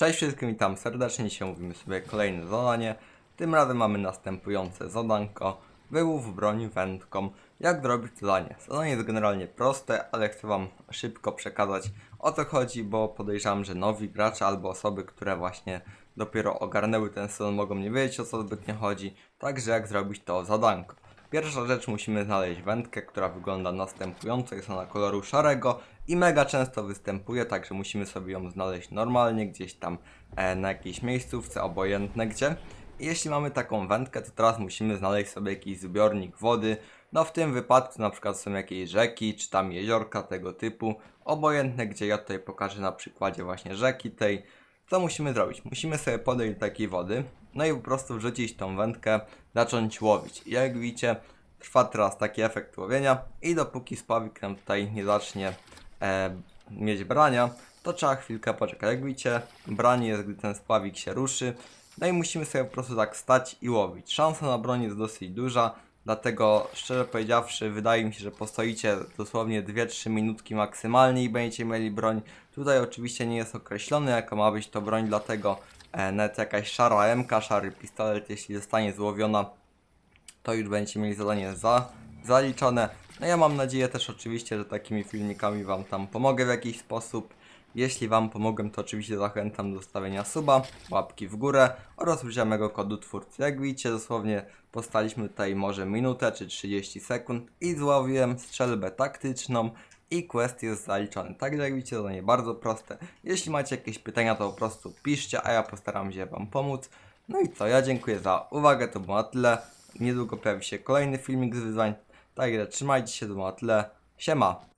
Cześć wszystkim, witam serdecznie. Dzisiaj mówimy sobie kolejne zadanie. Tym razem mamy następujące zadanko. Wyłów broń wędką. Jak zrobić zadanie? Zadanie jest generalnie proste, ale chcę Wam szybko przekazać o co chodzi, bo podejrzewam, że nowi gracze albo osoby, które właśnie dopiero ogarnęły ten sezon mogą nie wiedzieć o co zbytnio chodzi. Także jak zrobić to zadanko. Pierwsza rzecz musimy znaleźć wędkę, która wygląda następująco. Jest ona koloru szarego i mega często występuje, także musimy sobie ją znaleźć normalnie, gdzieś tam e, na jakiejś miejscówce, obojętne gdzie. I jeśli mamy taką wędkę, to teraz musimy znaleźć sobie jakiś zbiornik wody. No w tym wypadku na przykład są jakieś rzeki, czy tam jeziorka tego typu. Obojętne gdzie, ja tutaj pokażę na przykładzie właśnie rzeki tej. Co musimy zrobić? Musimy sobie podejść do takiej wody, no i po prostu wrzucić tą wędkę, zacząć łowić. I jak widzicie, trwa teraz taki efekt łowienia i dopóki spławik nam tutaj nie zacznie e, mieć brania, to trzeba chwilkę poczekać. Jak widzicie, branie jest, gdy ten spławik się ruszy, no i musimy sobie po prostu tak stać i łowić. Szansa na broń jest dosyć duża, dlatego szczerze powiedziawszy, wydaje mi się, że postoicie dosłownie 2-3 minutki maksymalnie i będziecie mieli broń. Tutaj oczywiście nie jest określone, jaka ma być to broń, dlatego nawet jakaś szara MK, szary pistolet, jeśli zostanie złowiona, to już będziecie mieli zadanie za, zaliczone. No ja mam nadzieję też oczywiście, że takimi filmikami Wam tam pomogę w jakiś sposób. Jeśli Wam pomogę, to oczywiście zachęcam do zostawienia suba, łapki w górę oraz użycia mego kodu twórcy. Jak widzicie, dosłownie postaliśmy tutaj może minutę czy 30 sekund i złowiłem strzelbę taktyczną i quest jest zaliczony. Także jak widzicie, zadanie bardzo proste. Jeśli macie jakieś pytania, to po prostu piszcie, a ja postaram się Wam pomóc. No i co, ja dziękuję za uwagę, to było na tyle. Niedługo pojawi się kolejny filmik z wyzwań. Także trzymajcie się, to było na tyle. Siema!